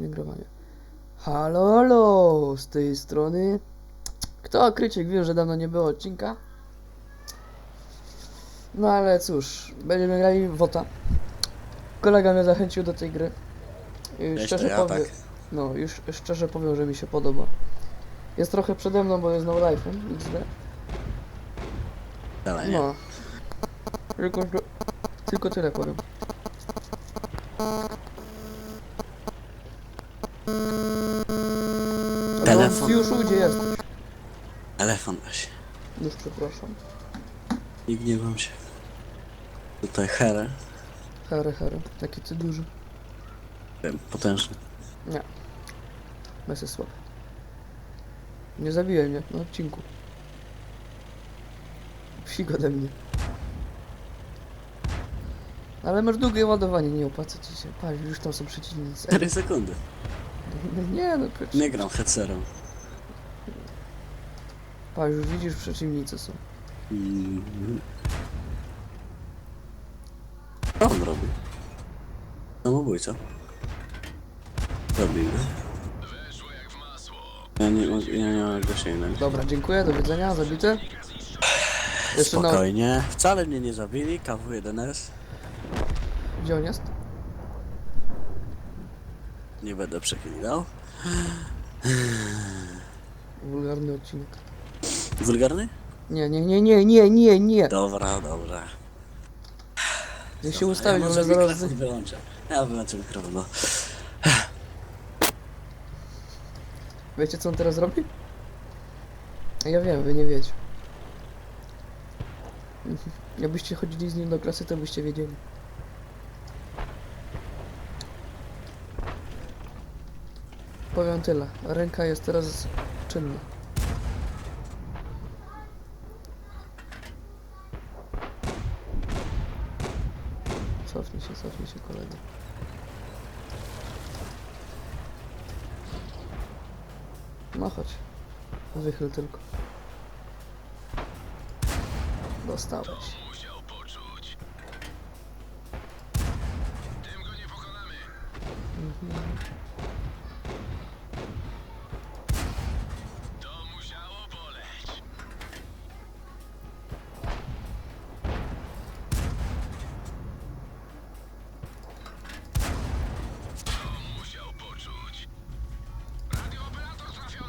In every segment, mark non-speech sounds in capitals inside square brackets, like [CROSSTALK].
nagrywanie. Halo, halo, z tej strony. Kto Kryciek wiem, że dawno nie było odcinka. No ale cóż, będziemy grali w WOTA. Kolega mnie zachęcił do tej gry. I szczerze ja, powiem, tak. no już szczerze powiem, że mi się podoba. Jest trochę przede mną, bo jest no life'em XD. Dalej, nie? No. Tylko, tylko tyle powiem. Telefon. Fiuszu, gdzie jesteś? Telefon weź. Już przepraszam. Nie gniewam się. Tutaj herę. Here, here. Taki ty duży. Wiem, potężny. Nie. Jest słaby. Nie zabijaj mnie na odcinku. Psik ode mnie. Ale masz długie ładowanie, nie opłaca ci się. Patrz, już tam są przeciwnicy. 4 sekundy. Nie no, przecież. Nie gram headserem. Patrz, już widzisz, przeciwnicy są. Co on robi? Samobójca. Robimy. Ja nie, ja nie mam jak sięgnąć. Dobra, dziękuję, do widzenia, zabity. Jeszcze na... Spokojnie. Wcale mnie nie zabili. KW1S. Gdzie on jest? Nie będę przeklinał. Wulgarny odcinek. Wulgarny? Nie, nie, nie, nie, nie, nie, nie. Dobra, dobra. Gdzie się Dobra, ustawić, ja może zaraz... wyłączę. Ja wyłączę mikrofon, no. Wiecie co on teraz robi? Ja wiem, wy nie wiecie. [LAUGHS] Jakbyście chodzili z nim do klasy, to byście wiedzieli. Powiem tyle. Ręka jest teraz czynna. Cofnij się, cofnij się kolego. No chodź. Wychyl tylko. Dostałeś. musiał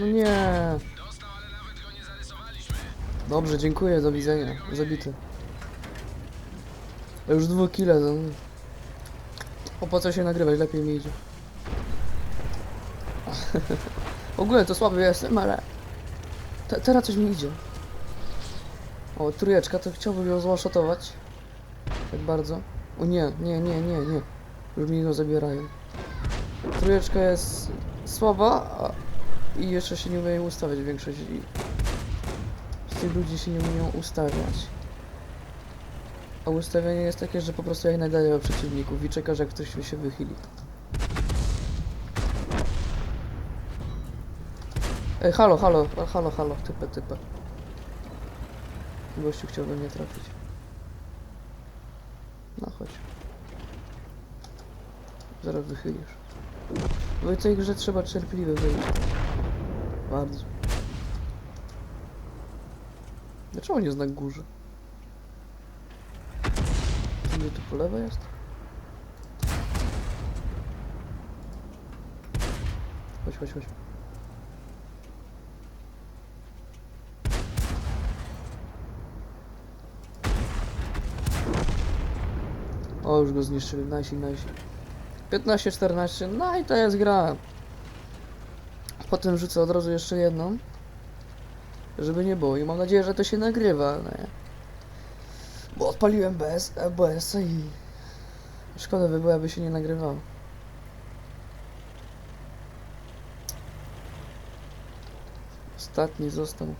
No nie. Go. Dobrze, dziękuję, do widzenia. Zabity. To już dwóch kile. To... Opłaca się nagrywać, lepiej mi idzie. [LAUGHS] w ogóle to słaby jestem, ale... Te, teraz coś mi idzie. O, trójeczka, to chciałbym ją złaszotować. Tak bardzo. O nie, nie, nie, nie, nie. Już mi ją zabierają. Trójeczka jest słaba, a... i jeszcze się nie umie ustawiać większość. Z tych ludzi się nie umieją ustawiać. A ustawienie jest takie, że po prostu jak najdalej od przeciwników i czekasz jak ktoś się wychyli. Ej, halo, halo, a, halo, halo, typę, typę. Gościu chciałby mnie trafić. No chodź. Zaraz wychylisz. W tej grze trzeba cierpliwy być. Bardzo. Dlaczego nie znak górze? Gdzie tu po lewo jest? Chodź, chodź, chodź. O, już go zniszczyli. Najsi, najsi. 15-14. No i to jest gra. Potem rzucę od razu jeszcze jedną. Żeby nie było. I mam nadzieję, że to się nagrywa. No nie? Bo odpaliłem bez OBS i szkoda by było, aby się nie nagrywało. Ostatni został.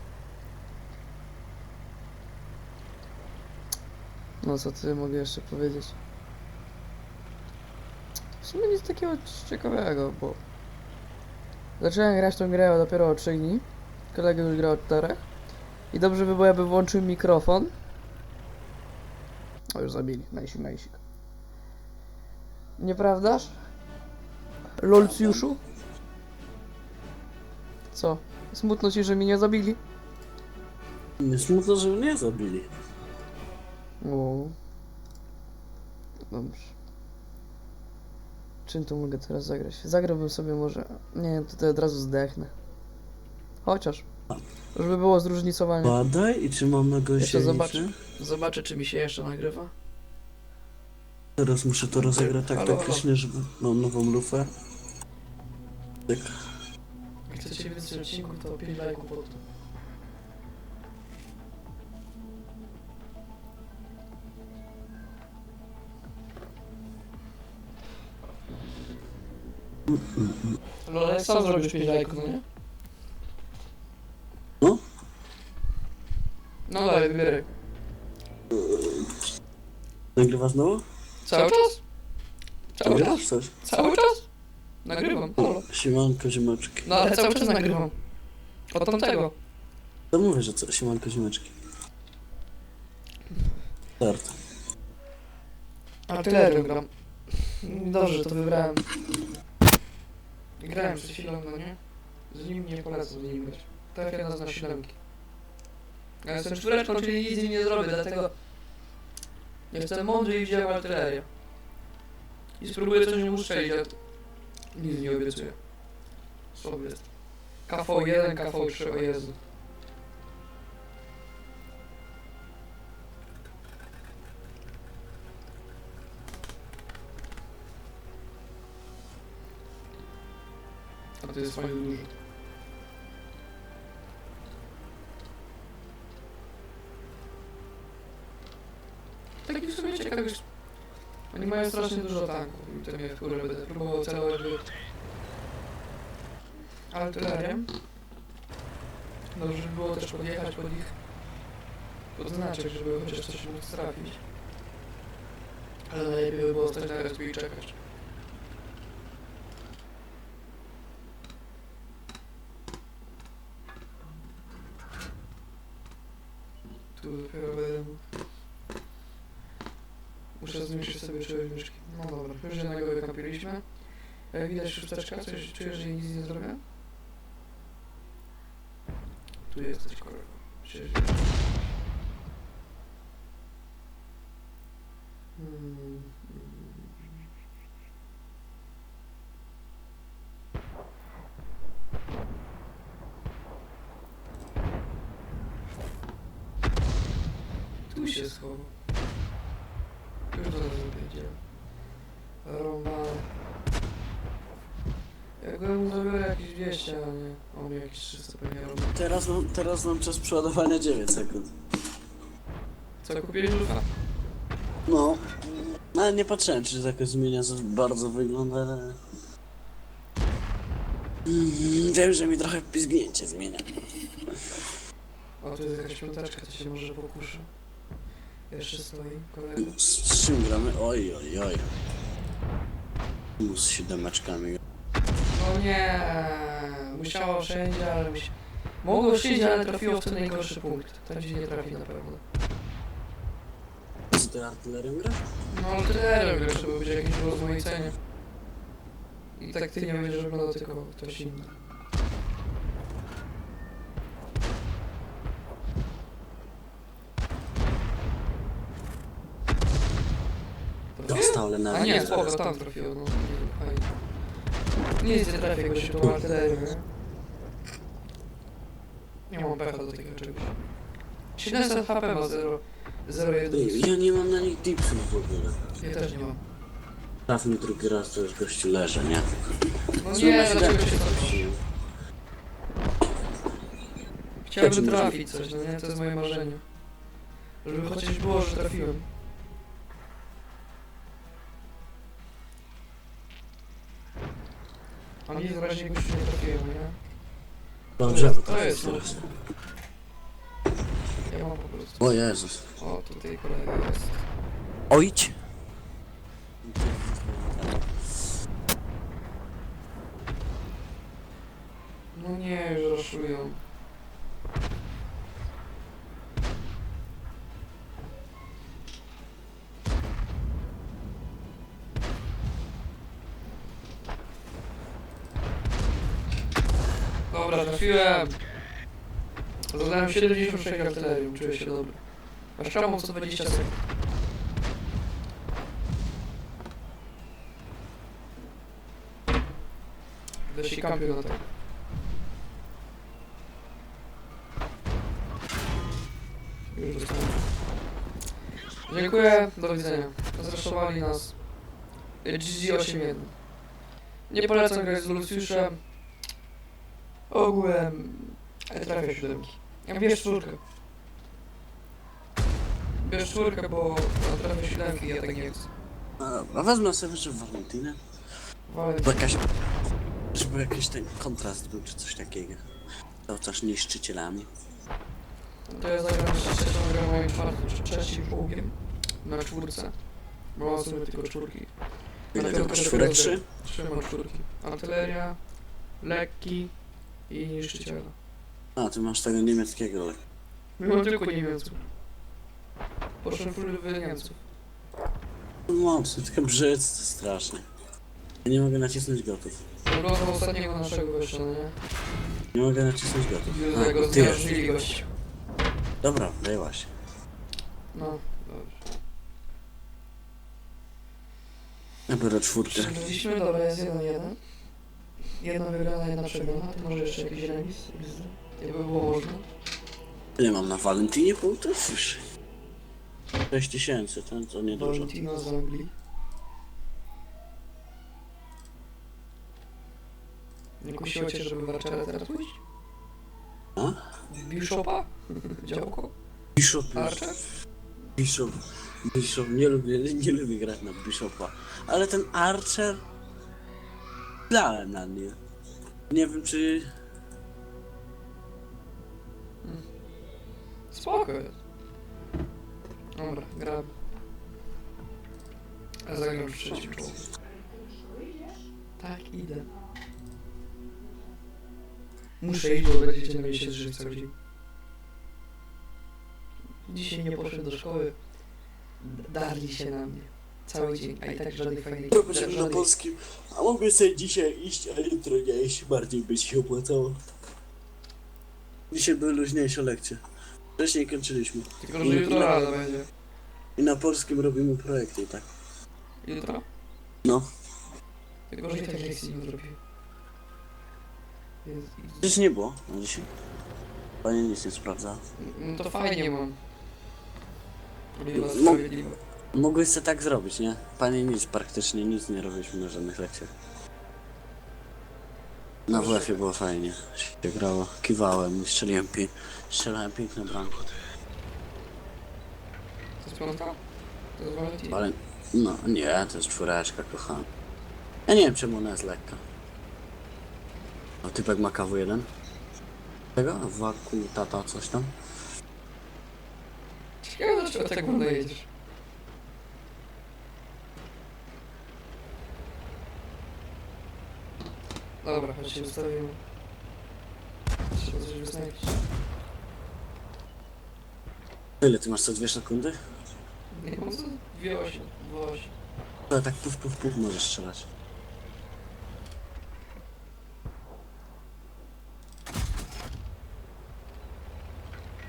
No co ty mogę jeszcze powiedzieć? W sumie nic takiego ciekawego, bo zacząłem grać tą grę dopiero o 3 dni. Kolega już gra od 4. I dobrze by było, jakby włączył mikrofon. O, już zabili. Najsik, najsik. Nieprawdaż? Lolcjuszu? Co? Smutno ci, że mnie nie zabili? Nie smutno, że mnie zabili. O. Dobrze. Czym tu mogę teraz zagrać? Zagrałbym sobie może... Nie, tutaj od razu zdechnę. Chociaż. Żeby było zróżnicowanie. Badaj i czy mamy Jeszcze gościa zobaczę. Zobaczę, czy mi się jeszcze nagrywa. Teraz muszę to rozegrać tak Halo, taktycznie, żeby mam nową lufę. Tak. Jak chcecie więcej odcinków, to 5 lajków pod to. No ale sam zrobisz 5 lajków, no nie? No. No dalej, wybieraj. Nagrywasz znowu? Cały czas? Cały czas? Nagrywasz coś? Cały czas? Nagrywam, halo. Siemanko, ziomeczki. No ale cały czas nagrywam. Od tamtego. To mówię, że co? Siemanko, ziomeczki. Start. Artylerią gram. Dobrze, to wybrałem. Grałem przed chwilą, no nie? Z nim nie polecam z nim grać. Jak nas na siódemki. Ja jestem czwóreczką, czyli nic z nim nie zrobię, dlatego... Jestem mądry i wziąłem artylerię. I spróbuję coś mu strzelić, ale... Nic nie obiecuję. Słaby jest. KV1, KV3, o Jezu. To jest fajnie dużo. Taki w sumie ciekawy. że Oni mają strasznie dużo tanków i to mnie wkurza, będę próbował celować w artylerię. Dobrze by było też podjechać pod ich podznaczek, żeby chociaż coś móc trafić. Ale najlepiej by było stać na i czekać. Tu dopiero będę mógł. Muszę zmniejszyć sobie czułość. No dobra, już jednego wykapiliśmy. Jak widać szósteczka, coś czujesz, że nic nie zrobię? Tu jesteś kolego. Przecież... Hmm. Tu się schował. Już nas będzie. Roman. Jakbym zrobił jakieś 200, a nie. O mnie jakieś 300 pewnie robię. Teraz mam, teraz mam czas przeładowania 9 sekund. Co kupiłeś lufa? No. No ale nie patrzyłem, czy to jakoś zmienia za bardzo wygląda, ale... Mm, Wiem, że mi trochę pizgnięcie zmienia. O, tu jest jakaś piąteczka, to się może pokuszę. Jeszcze stoi, kolega. Z czym gramy? Oj, oj, oj. Z siódemeczkami. No nie, musiało wszędzie, ale musi... Mogło wszędzie, ale trafiło w ten najgorszy punkt. Tam gdzie nie trafi na pewno. Z tej artylerią gra? No ale wiesz, żeby być jakieś rozmaicenie. I tak ty nie będziesz oglądał, tylko ktoś inny. Ale A nie, nie spoko, tam trafiło, no. Fajnie. Nic nie trafię, bo się tą artylerię, nie? Nie mam pecha do takiego czegoś. 700 HP ma 0, 0, 1. Ej, Ja nie mam na nich dipsów w ogóle. Ja też nie mam. Trafił mi drugi raz, to już gościu leży, nie? No nie, na dlaczego się to trafiłem? Chciałbym trafić coś, no nie? To jest moje marzenie. Żeby chociaż było, że trafiłem. A mnie wyraźnie gościu nie trafiłem, nie? Dobrze, To to jest, teraz. Ja mam po prostu. O Jezus. O, tutaj kolega jest. Ojć! No nie, już raszują. Trafiłem. Zadałem 76 artylerium, czuję się dobry. Masz czemu 120 sekund. Będę się kampił na. Już. Dziękuję, do widzenia. Zresztowali nas. GG81. Nie polecam grać z Luciuszem. Ogółem... Ale trafia siódemki. Ja bierz czwórkę. Bierz czwórkę, bo ja trafię siódemki, ja tak nie chcę. A wezmę sobie jeszcze Valentinę. Bo jakaś... Żeby jakiś ten kontrast był, czy coś takiego. To też niszczycielami. To ja zagram z trzecią grę moim czwartym, czy trzecim czołgiem. Na czwórce. Bo mam sobie tylko czwórki. Ile tylko Czwórek trzy? Trzy mam czwórki. Artyleria, lekki i niszczyciela. A, ty masz tego niemieckiego. ale- Mimo tylko Niemców. Poszłem w Niemców. Mocny, tylko brzydcy, strasznie. Ja nie mogę nacisnąć gotów. Oglądam ostatniego naszego jeszcze, no nie? Nie mogę nacisnąć gotów. Widzę A, tego ty gość. Dobra, była się. No, dobrze. Ja biorę czwórkę. Przegraliśmy, dobra, jest 1-1. Jedna wygrana, jedna przegrana. Może jeszcze jakiś remis? Jakby było można. Ile mam na Valentinie punktów? Już. 6 tysięcy, ten to niedużo. Valentino z Anglii. Nie kusiło cię, żeby Warczarę teraz pójść? A? Bishopa? Działko? Bishop Archer? Bishop. Bishop. Nie lubię, nie lubię grać na Bishopa. Ale ten Archer... Dałem na nie. Nie wiem czy... Spoko. Dobra, gram. A zagram w trzecim czołgu. Tak, idę. Muszę iść, bo będziecie na mnie się zżyć cały dzień. Dzisiaj nie poszedłem do szkoły. Darli się na mnie. Cały dzień, a i tak żadnej fajnej... Zobaczymy na żadnej- polskim. A mogę sobie dzisiaj iść, a jutro nie iść. Bardziej by się opłacało. Dzisiaj były luźniejsze lekcje. Wcześniej kończyliśmy. Tylko, że jutro rano będzie. I na polskim robimy projekty i tak. Jutro? No. Tylko, że i tak lekcji nie zrobił. Jest- Przecież nie było na dzisiaj. Panie nic nie sprawdza. No to fajnie mam. Oliwa No. sprawiedliwa. Mogłeś sobie tak zrobić, nie? Panie nic, praktycznie nic nie robiliśmy na żadnych lekcjach. Na WF-ie było fajnie. Się grało, kiwałem, strzeliłem, pi strzelałem piękne bramki. To jest piątka? To jest. Ale, no nie, to jest czwóreczka, kochany. Ja nie wiem czemu ona jest lekka. A typek ma KW1? Tego? Waku, tata, coś tam? Ciekawe dlaczego tak wolno jedziesz. Dobra, chodź się ustawimy. Trzeba coś wysnawić. Ile ty masz co dwie sekundy? Nie mam co? Dwie osi, dwa osi. To tak puf, puf, puf możesz strzelać.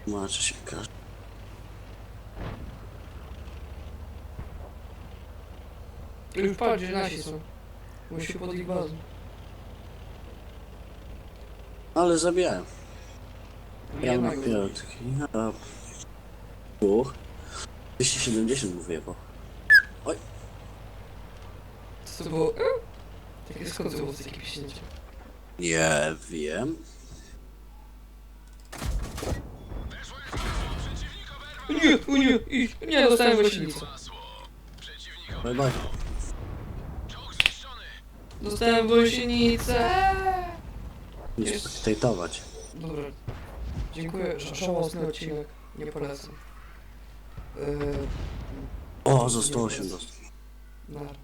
Macie się każdy. Już patrz, gdzie nasi są. Musi pod ich bazą. Ale zabijają. Ja Jednego. piątki. A... Dwóch. 270 mówię, bo. Co to było? E? Takie skąd to było takie piśnięcie? Nie wiem. Nie, o nie, idź. Nie, dostałem. Przeciwnik Bye bye. Dostałem gąsienicę. Nie Jest- spektatować. Dobra. Dziękuję. Ż- Żałosny odcinek. Nie polecam. Yy, O, za 108 dostał. Nar.